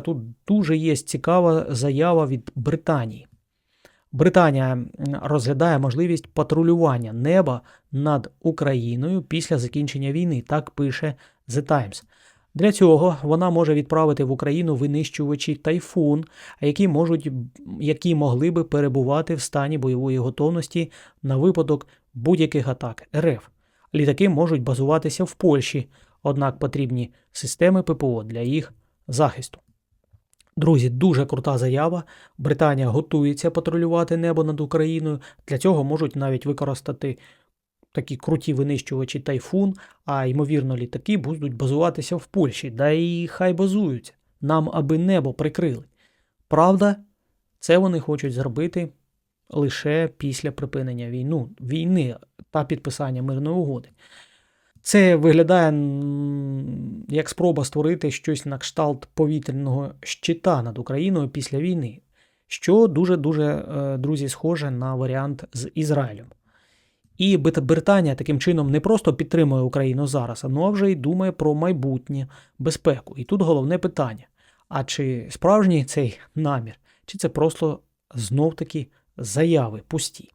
тут дуже є цікава заява від Британії. Британія розглядає можливість патрулювання неба над Україною після закінчення війни, так пише The Times. Для цього вона може відправити в Україну винищувачі тайфун, які можуть які могли би перебувати в стані бойової готовності на випадок будь-яких атак РФ. Літаки можуть базуватися в Польщі, однак потрібні системи ППО для їх захисту. Друзі, дуже крута заява. Британія готується патрулювати небо над Україною. Для цього можуть навіть використати такі круті винищувачі тайфун, а ймовірно, літаки будуть базуватися в Польщі. Да і хай базуються. Нам аби небо прикрили. Правда, це вони хочуть зробити лише після припинення війну, війни та підписання мирної угоди. Це виглядає як спроба створити щось на кшталт повітряного щита над Україною після війни, що дуже-дуже, е, друзі, схоже на варіант з Ізраїлем. І Британія таким чином не просто підтримує Україну зараз, ну а вже й думає про майбутнє безпеку. І тут головне питання: а чи справжній цей намір, чи це просто знов-таки заяви пусті?